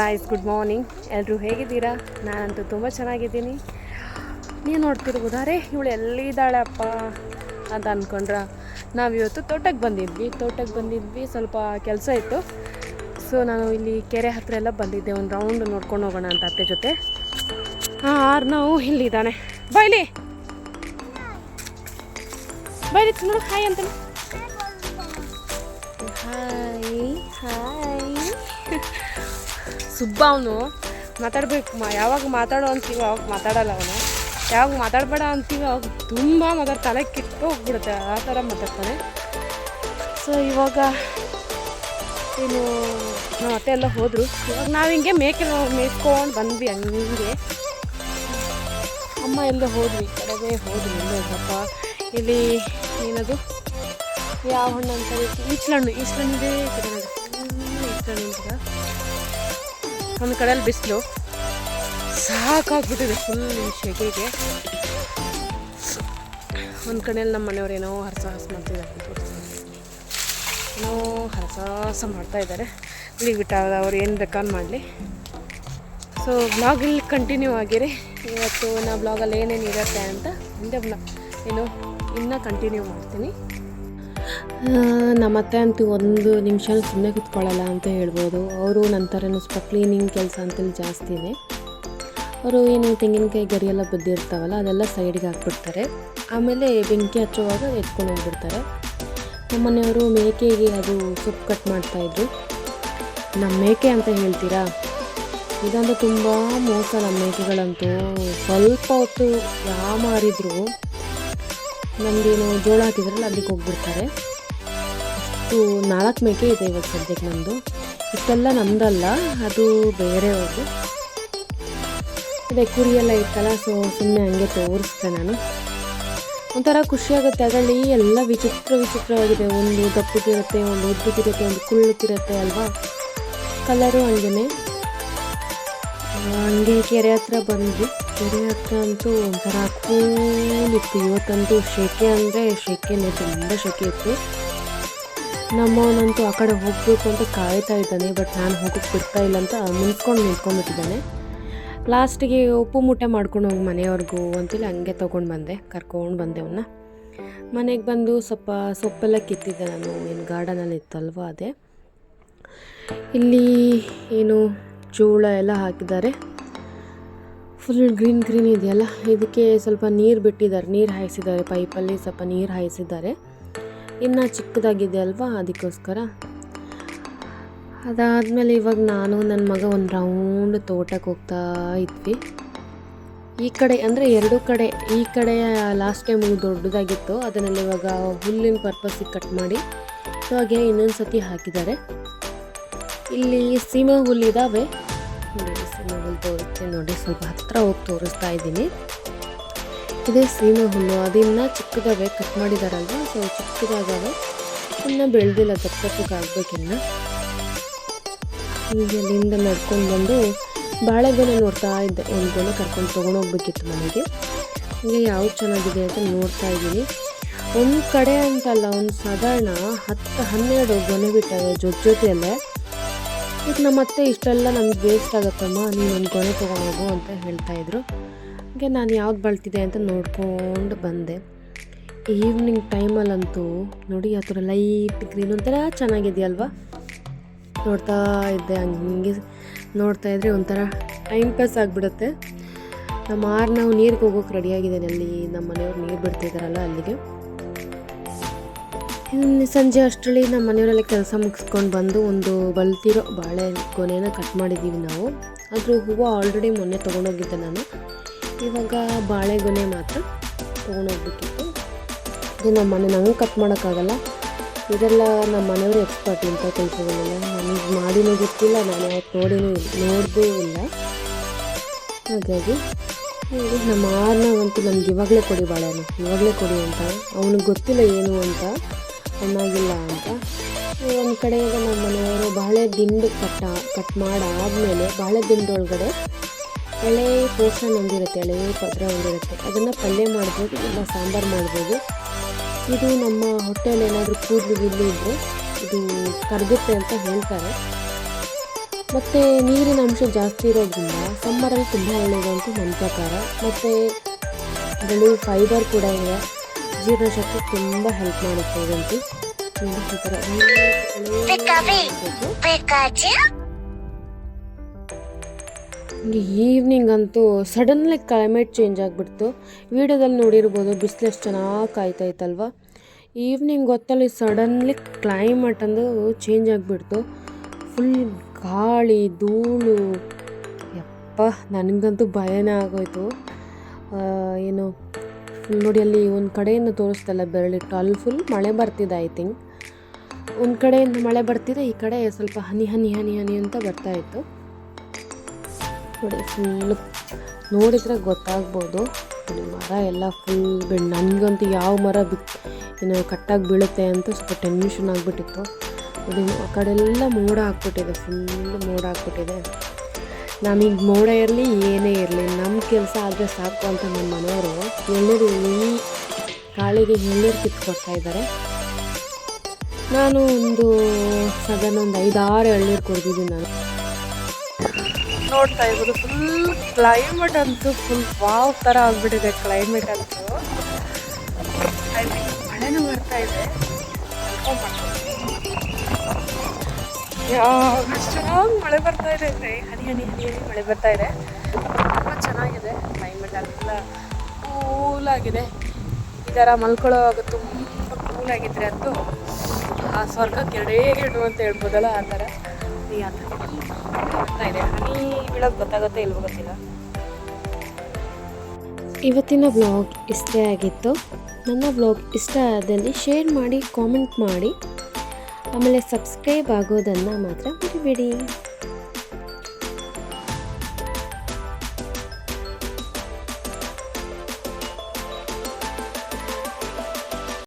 Guys good morning ಎಲ್ಲರೂ ಹೇಗಿದ್ದೀರಾ? ನಾನಂತೂ ತುಂಬ ಚೆನ್ನಾಗಿದ್ದೀನಿ. ನೀವು ನೋಡ್ತಿರ್ಬೋದಾರೆ ಇವಳು ಎಲ್ಲಿದ್ದಾಳಪ್ಪ ಅಂತ ಅಂದ್ಕೊಂಡ್ರ ನಾವಿವತ್ತು ತೋಟಕ್ಕೆ ಬಂದಿದ್ವಿ. ತೋಟಕ್ಕೆ ಬಂದಿದ್ವಿ ಸ್ವಲ್ಪ ಕೆಲಸ ಇತ್ತು. ಸೊ ನಾನು ಇಲ್ಲಿ ಕೆರೆ ಹತ್ತಿರ ಎಲ್ಲ ಬಂದಿದ್ದೆ. ಒಂದು ರೌಂಡ್ ನೋಡ್ಕೊಂಡು ಹೋಗೋಣ ಅಂತ ಅತ್ತೆ ಜೊತೆ. ಹಾಂ ಆರು ನಾವು ಇಲ್ಲಿದ್ದಾನೆ. ಬೈಲಿ! ಬೈಲಿ ನೋಡು ಹಾಯ್ ಅಂತ ಹಾಯ್ ಹಾಯ್ ಸುಬ್ಬ ಅವನು. ಮಾತಾಡ್ಬೇಕು, ಮಾ ಯಾವಾಗ ಮಾತಾಡೋ ಅಂತೀವಿ ಅವಾಗ ಮಾತಾಡಲ್ಲ ಅವನು. ಯಾವಾಗ ಮಾತಾಡಬೇಡ ಅಂತೀವಿ ಅವಾಗ ತುಂಬ ತಲೆ ಕಿತ್ತು ಹೋಗ್ಬಿಡುತ್ತೆ, ಆ ಥರ ಮಾತಾಡ್ತಾನೆ. ಸೊ ಇವಾಗ ಏನು, ನಮ್ಮ ಅತ್ತೆ ಎಲ್ಲ ಹೋದರು. ಇವಾಗ ನಾವು ಹಿಂಗೆ ಮೇಕೆ ಮೇಯ್ಕೊಂಡು ಬಂದ್ವಿ ಹಂಗೆ. ಅಮ್ಮ ಎಲ್ಲ ಹೋದ್ವಿ ಕಡೆಗೆ ಹೋದ್ವಿ ಎಲ್ಲ ಹೋಗಪ್ಪ ಇಲ್ಲಿ ಏನದು? ಯಾವ ಹಣ್ಣು ಅಂತ ಈಚಲಣ್ಣು ಈಚಲಣ್ಣಿದೆ ಈ ಕಡೆ ಒಂದು ಕಡೆಯಲ್ಲಿ ಬಿಸಿಲು. ಸಾಕಾಗ್ಬಿಟ್ಟಿದೆ ಫುಲ್ ಶೆಕೆಗೆ. ಒಂದು ಕಡೆಯಲ್ಲಿ ನಮ್ಮ ಮನೆಯವ್ರು ಏನೋ ಹರಸಾಹಸ ಮಾಡ್ತಿದ್ದಾರೆ ಏನೋ ಹರಸಾಹಸ ಮಾಡ್ತಾ ಇದ್ದಾರೆ. ಇಲ್ಲಿ ಬಿಟ್ಟ ಅವ್ರು ಏನು ಬೇಕಾದ್ ಮಾಡಲಿ. ಸೊ ಬ್ಲಾಗ್ ಇಲ್ಲಿ ಕಂಟಿನ್ಯೂ ಆಗಿರಿ. ಇವತ್ತು ನಾ ಬ್ಲಾಗಲ್ಲಿ ಏನೇನು ಇರುತ್ತೆ ಅಂತ ಮುಂದೆ ಬ್ಲಾಗ್ ಏನು ಇನ್ನೂ ಕಂಟಿನ್ಯೂ ಮಾಡ್ತೀನಿ. ನಮ್ಮತ್ತೆ ಅಂತೂ ಒಂದು ನಿಮಿಷ ಸುಮ್ಮನೆ ಕುತ್ಕೊಳ್ಳಲ್ಲ ಅಂತ ಹೇಳ್ಬೋದು. ಅವರು ನಂತರ ಸ್ವಲ್ಪ ಕ್ಲೀನಿಂಗ್ ಕೆಲಸ ಅಂತೇಳಿ ಇದೆ ಅವರು ಏನು ತೆಂಗಿನಕಾಯಿ ಗರಿಯೆಲ್ಲ ಬಿದ್ದಿರ್ತಾವಲ್ಲ, ಅದೆಲ್ಲ ಸೈಡ್ಗೆ ಹಾಕ್ಬಿಡ್ತಾರೆ. ಆಮೇಲೆ ಬೆಂಕಿ ಹಚ್ಚುವಾಗ ಎತ್ಕೊಂಡು ಹೋಗ್ಬಿಡ್ತಾರೆ. ನಮ್ಮ ಮನೆಯವರು ಮೇಕೆಗೆ ಅದು ಸೊಪ್ಪು ಕಟ್ ಮಾಡ್ತಾಯಿದ್ರು ನಮ್ಮ ಮೇಕೆ ಅಂತ ಹೇಳ್ತೀರಾ? ಇದಂತೂ ತುಂಬ ಮೋಸ ನಮ್ಮ ಮೇಕೆಗಳಂತೂ. ಸ್ವಲ್ಪ ಹೊತ್ತು ಯಾವ ಮಾರಿದ್ರು ನಮಗೇನು ಜೋಳ ಹಾಕಿದ್ರಲ್ಲ ಅಲ್ಲಿಗೆ ಹೋಗ್ಬಿಡ್ತಾರೆ. ಅಷ್ಟು ನಾಲ್ಕು ಮೇಕೆ ಇದೆ ಇವಾಗ ಸದ್ಯಕ್ಕೆ ನಮ್ಮದು ಇಷ್ಟೆಲ್ಲ ನಮ್ಮದಲ್ಲ ಅದು ಬೇರೆಯವ್ರದ್ದು. ಅದೇ ಕುರಿ ಎಲ್ಲ ಇತ್ತಲ್ಲ ಸೊ ಸುಮ್ಮನೆ ಹಂಗೆ ತೋರಿಸ್ತೆ ನಾನು. ಒಂಥರ ಖುಷಿಯಾಗುತ್ತೆ ಅದರಲ್ಲಿ, ಎಲ್ಲ ವಿಚಿತ್ರ ವಿಚಿತ್ರವಾಗಿದೆ. ಒಂದು ದಪ್ಪಕ್ಕಿರುತ್ತೆ ಒಂದು ಉದ್ದಕ್ಕಿರುತ್ತೆ ಒಂದು ಕುಳ್ಳುತ್ತಿರುತ್ತೆ ಅಲ್ವಾ? ಕಲರು ಹಂಗೆ ಹಂಗೆ ಕೆರೆ ಹತ್ರ ಬಂದ್ವಿ. ಕೆರೆ ಹತ್ರ ಅಂತೂ ಒಂಥರ ಕೂಲಿತ್ತು ಇವತ್ತಂತೂ ಶೆಕೆ ಅಂದರೆ ಶೆಕೆನೇ, ತುಂಬ ಶೆಕೆ ಇತ್ತು. ನಮ್ಮವನಂತೂ ಆ ಕಡೆ ಹೋಗಬೇಕು ಅಂತ ಕಾಯ್ತಾ ಇದ್ದಾನೆ, ಬಟ್ ನಾನು ಹೋಗಕ್ಕೆ ಬಿಡ್ತಾ ಇಲ್ಲ ಅಂತ ನಿಂತ್ಕೊಂಡು ನಿಂತ್ಕೊಂಡ್ಬಿಟ್ಟಿದ್ದಾನೆ. ಲಾಸ್ಟಿಗೆ ಉಪ್ಪು ಮೂಟೆ ಮಾಡ್ಕೊಂಡು ಹೋಗಿ ಮನೆಯವ್ರಿಗೂ ಅಂತೇಳಿ ಹಂಗೆ ತೊಗೊಂಡು ಬಂದೆ, ಕರ್ಕೊಂಡು ಬಂದೆ ಅವನ್ನ ಮನೆಗೆ ಬಂದು ಸ್ವಲ್ಪ ಸೊಪ್ಪೆಲ್ಲ ಕಿತ್ತಿದ್ದೆ ನಾನು ಏನು ಗಾರ್ಡನಲ್ಲಿ ಇತ್ತಲ್ವ ಅದೇ. ಇಲ್ಲಿ ಏನು ಜೋಳ ಎಲ್ಲ ಹಾಕಿದ್ದಾರೆ. ಫುಲ್ ಗ್ರೀನ್ ಗ್ರೀನ್ ಇದೆಯಲ್ಲ? ಇದಕ್ಕೆ ಸ್ವಲ್ಪ ನೀರು ಬಿಟ್ಟಿದ್ದಾರೆ. ನೀರು ಹಾಯಿಸಿದ್ದಾರೆ. ಪೈಪಲ್ಲಿ ಸ್ವಲ್ಪ ನೀರು ಹಾಯಿಸಿದ್ದಾರೆ. ಇನ್ನು ಚಿಕ್ಕದಾಗಿದೆ ಅಲ್ವಾ ಅದಕ್ಕೋಸ್ಕರ. ಅದಾದಮೇಲೆ ಇವಾಗ ನಾನು ನನ್ನ ಮಗ ಒಂದು ರೌಂಡ್ ತೋಟಕ್ಕೆ ಹೋಗ್ತಾ ಇದ್ವಿ. ಈ ಕಡೆ ಅಂದರೆ ಎರಡು ಕಡೆ. ಈ ಕಡೆ ಲಾಸ್ಟ್ ಟೈಮ್ ದೊಡ್ಡದಾಗಿತ್ತು. ಅದನ್ನೆಲ್ಲ ಇವಾಗ ಹುಲ್ಲಿನ ಪರ್ಪಸ್ಸಿಗೆ ಕಟ್ ಮಾಡಿ ಇವಾಗ ಇನ್ನೊಂದು ಸತಿ ಹಾಕಿದ್ದಾರೆ. ಇಲ್ಲಿ ಸೀಮೆ ಹುಲ್ಲಿದ್ದಾವೆ ನೋಡಿ ಸೀಮೆ ಹುಲ್ಲು ತೋರಿಸ್ತೀನಿ ನೋಡಿ ಸ್ವಲ್ಪ ಹತ್ತಿರ ಹೋಗಿ ತೋರಿಸ್ತಾ ಇದ್ದೀನಿ. ಇದೇ ಸೀಮೆ ಹುಲ್ಲು ಅದನ್ನ ಚಿಕ್ಕದಾಗೆ ಕಟ್ ಮಾಡಿದಾರಲ್ವ ಸೊ ಚಿಕ್ಕದಾಗ ಇನ್ನು ಬೆಳೆದಿಲ್ಲ ದಪ್ಪಕ್ಕೆ ಆಗಬೇಕಿನ್ನ ಈಗ ಅಲ್ಲಿಂದ ನಡ್ಕೊಂಡು ಬಂದು ಬಾಳೆಗೊನೆ ನೋಡ್ತಾ ಇದ್ದೆ ಒಂದು ಗೊನೆ ಕರ್ಕೊಂಡು ತೊಗೊಂಡೋಗ್ಬೇಕಿತ್ತು ಮನೆಗೆ. ಹೀಗೆ ಯಾವ್ದು ಚೆನ್ನಾಗಿದೆ ಅಂತ ನೋಡ್ತಾ ಇದ್ದೀನಿ. ಒಂದು ಕಡೆ ಅಂತಲ್ಲ, ಒಂದು ಸಾಧಾರಣ ಹತ್ತು ಹನ್ನೆರಡು ಗೊನೆ ಬಿಟ್ಟವೆ ಜೊತೆ ಜೊತೆಯಲ್ಲೇ ಈಗ ನಮ್ಮ ಅತ್ತೆ ಇಷ್ಟೆಲ್ಲ ನಮ್ಗೆ ವೇಸ್ಟ್ ಆಗುತ್ತಮ್ಮ, ನೀನು ಒಂದು ಗೊನೆ ತೊಗೊಳೋದು ಅಂತ ಹೇಳ್ತಾಯಿದ್ರು ಹಾಗೆ ನಾನು ಯಾವ್ದು ಬಳ್ತಿದೆ ಅಂತ ನೋಡ್ಕೊಂಡು ಬಂದೆ. ಈವ್ನಿಂಗ್ ಟೈಮಲ್ಲಂತೂ ನೋಡಿ ಆ ಥರ ಲೈಟ್ ಗ್ರೀನ್ ಒಂಥರ ಚೆನ್ನಾಗಿದೆಯಲ್ವಾ? ನೋಡ್ತಾ ಇದ್ದೆ, ಹಂಗೆ ನೋಡ್ತಾ ಇದ್ರೆ ಒಂಥರ ಟೈಮ್ ಪಾಸ್ ಆಗಿಬಿಡುತ್ತೆ. ನಮ್ಮ ಆರು ನಾವು ನೀರಿಗೆ ಹೋಗೋಕೆ ರೆಡಿಯಾಗಿದ್ದೇನೆ ಅಲ್ಲಿ, ನಮ್ಮ ಮನೆಯವ್ರು ನೀರು ಬಿಡ್ತಿದ್ದಾರಲ್ಲ ಅಲ್ಲಿಗೆ. ಸಂಜೆ ಅಷ್ಟರಲ್ಲಿ ನಮ್ಮ ಮನೆಯವರೆಲ್ಲ ಕೆಲಸ ಮುಗಿಸ್ಕೊಂಡು ಬಂದು ಒಂದು ಬಲ್ತಿರೋ ಬಾಳೆ ಗೊನೆನ ಕಟ್ ಮಾಡಿದ್ದೀವಿ ನಾವು. ಅದ್ರ ಹೂವು ಆಲ್ರೆಡಿ ಮೊನ್ನೆ ತೊಗೊಂಡೋಗಿದ್ದೆ ನಾನು. ಇವಾಗ ಬಾಳೆಗೊನೆ ಮಾತ್ರ ತೊಗೊಂಡೋಗ್ಬೇಕಿತ್ತು ಇದು ನಮ್ಮ ಮನೆ ನಂಗೆ ಕಟ್ ಮಾಡೋಕ್ಕಾಗಲ್ಲ. ಇದೆಲ್ಲ ನಮ್ಮ ಮನೆಯವರು ಎಕ್ಸ್ಪರ್ಟ್ ಇಂಥ ಕೆಲಸಗಳೆಲ್ಲ ನನಗೆ ಮಾಡಿನೂ ಗೊತ್ತಿಲ್ಲ, ನಾನು ಯಾವತ್ತು ನೋಡಿನೂ ನೋಡದೇ ಇಲ್ಲ. ಹಾಗಾಗಿ ನಮ್ಮ ಆರ್ನವಂತೂ ನನಗೆ ಇವಾಗಲೇ ಕೊಡಿ ಬಾಳೆನ, ಇವಾಗಲೇ ಕೊಡಿ ಅಂತ. ಅವನಿಗೆ ಗೊತ್ತಿಲ್ಲ ಏನು ಅಂತ. ಚೆನ್ನಾಗಿಲ್ಲ ಅಂತ. ಒಂದು ಕಡೆ ಈಗ ನಮ್ಮ ಮನೆಯವರು ಬಾಳೆ ದಿಂಡು ಕಟ್ಟ, ಕಟ್ ಮಾಡಾದಮೇಲೆ ಬಾಳೆ ದಿಂಡೊಳಗಡೆ ಎಳೆ ಪೋರ್ಷನ್ ಒಂದಿರುತ್ತೆ, ಎಳೆ ಪದ್ರ ಒಂದಿರುತ್ತೆ. ಅದನ್ನು ಪಲ್ಯ ಮಾಡ್ಬೋದು, ಇಲ್ಲ ಸಾಂಬಾರು ಮಾಡ್ಬೋದು. ಇದು ನಮ್ಮ ಹೊಟ್ಟೆಯಲ್ಲಿ ಏನಾದರೂ ಕೂದಲು ಗಿಡ್ಲು ಇದ್ದರೆ ಇದು ಕರಗುತ್ತೆ ಅಂತ ಹೇಳ್ತಾರೆ. ಮತ್ತು ನೀರಿನ ಅಂಶ ಜಾಸ್ತಿ ಇರೋದ್ರಿಂದ ಸಾಂಬಾರಲ್ಲಿ ತುಂಬ ಒಳ್ಳೆಯದು ಅಂತ ನನ್ನ ಪ್ರಕಾರ. ಮತ್ತು ಅದರಲ್ಲಿ ಫೈಬರ್ ಕೂಡ ಇದೆ. ಜೀರ್ಣಶಕ್ತಿ ತುಂಬ ಹೆಲ್ಪ್ ಮಾಡುತ್ತೆ ಇದಂತೂ ಈ ಥರ ಈವ್ನಿಂಗ್ ಅಂತೂ ಸಡನ್ಲಿ ಕ್ಲೈಮೇಟ್ ಚೇಂಜ್ ಆಗಿಬಿಡ್ತು. ವಿಡಿಯೋದಲ್ಲಿ ನೋಡಿರ್ಬೋದು ಬಿಸಿಲು ಎಷ್ಟು ಚೆನ್ನಾಗಿ ಕಾಯ್ತಾ ಇತ್ತಲ್ವ ಈವ್ನಿಂಗ್ ಗೊತ್ತಲ್ಲಿ ಸಡನ್ಲಿ ಕ್ಲೈಮೇಟ್ ಅಂದು ಚೇಂಜ್ ಆಗಿಬಿಡ್ತು. ಫುಲ್ ಗಾಳಿ ಧೂಳು. ಯಪ್ಪ ನನಗಂತೂ ಭಯನೇ ಆಗೋಯ್ತು. ಏನು? ನೋಡಿ, ಅಲ್ಲಿ ಒಂದು ಕಡೆಯಿಂದ ತೋರಿಸ್ತಲ್ಲ ಬೆರಳಿಟ್ಟು ಅಲ್ಲಿ ಫುಲ್ ಮಳೆ ಬರ್ತಿದೆ ಐ ಥಿಂಕ್ ಒಂದು ಕಡೆಯಿಂದ ಮಳೆ ಬರ್ತಿದೆ, ಈ ಕಡೆ ಸ್ವಲ್ಪ ಹನಿ ಹನಿ ಹನಿ ಹನಿ ಅಂತ ಬರ್ತಾ ಇತ್ತು. ನೋಡಿ ಫುಲ್ ನೋಡಿದ್ರೆ ಗೊತ್ತಾಗ್ಬೋದು. ಮರ ಎಲ್ಲ ಫುಲ್ ಬೀಳ್ ನನಗಂತೂ ಯಾವ ಮರ ಬಿತ್, ಏನು ಕಟ್ಟಾಗಿ ಬೀಳುತ್ತೆ ಅಂತ ಸ್ವಲ್ಪ ಟೆನ್ಷನ್ ಆಗಿಬಿಟ್ಟಿತ್ತು. ನೋಡಿ, ಆ ಕಡೆ ಎಲ್ಲ ಮೋಡ ಹಾಕ್ಬಿಟ್ಟಿದೆ ಫುಲ್ ಮೋಡ ಹಾಕ್ಬಿಟ್ಟಿದೆ ನಮಗೆ ಮೋಡ ಇರಲಿ, ಏನೇ ಇರಲಿ ನಮ್ಮ ಕೆಲಸ ಆದರೆ ಸಾಕು ಅಂತ ನಮ್ಮ ಮನೆಯವರು ಎಳ್ನೀರು ಈ ಕಾಳಿಗೆ ಎಳ್ನೀರು ಕಿತ್ಕೊಡ್ತಾ ಇದ್ದಾರೆ ನಾನು ಒಂದು ಸದನ ಒಂದು ಐದಾರು ಎಳ್ನೀರು ಕುಡಿದಿದ್ದೀನಿ ನಾನು. ನೋಡ್ತಾ ಇರ್ಬೋದು ಫುಲ್ ಕ್ಲೈಮೇಟ್ ಅಂತೂ ಫುಲ್ ವಾವ್ ಥರ ಆಗ್ಬಿಟ್ಟಿದೆ ಕ್ಲೈಮೇಟ್ ಅಂತೂ. ಮಳೆನೂ ಬರ್ತಾ ಇದೆ. ಚೆನ್ನಾಗಿ ಮಳೆ ಬರ್ತಾ ಇದೆ ಹನಿ ಹನಿ ಹನಿ ಹನಿ ಮಳೆ ಬರ್ತಾ ಇದೆ. ತುಂಬ ಚೆನ್ನಾಗಿದೆ. ಕ್ಲೈಮೇಟ್ ಎಲ್ಲ ಕೂಲಾಗಿದೆ ಈ ಥರ ಮಲ್ಕೊಳ್ಳೋವಾಗ ತುಂಬ ಕೂಲಾಗಿದ್ರೆ ಅಂತೂ ಆ ಸ್ವರ್ಗಕ್ಕೆ ಎರಡೇ ಇಡು ಅಂತ ಹೇಳ್ಬೋದಲ್ಲ ಆ ಥರ ಈ ಆ ಥರ ಬರ್ತಾ ಇದೆ. ಹನಿ ಬೀಳೋದು ಗೊತ್ತಾಗುತ್ತೆ ಇಲ್ವೋ ಗೊತ್ತಿಲ್ಲ. ಇವತ್ತಿನ ಬ್ಲಾಗ್ ಇಷ್ಟೇ ಆಗಿತ್ತು. ನನ್ನ ಬ್ಲಾಗ್ ಇಷ್ಟ ಆದಲ್ಲಿ ಶೇರ್ ಮಾಡಿ ಕಾಮೆಂಟ್ ಮಾಡಿ. ಆಮೇಲೆ ಸಬ್ಸ್ಕ್ರೈಬ್ ಆಗೋದನ್ನು ಮಾತ್ರ ಮರಿಬೇಡಿ.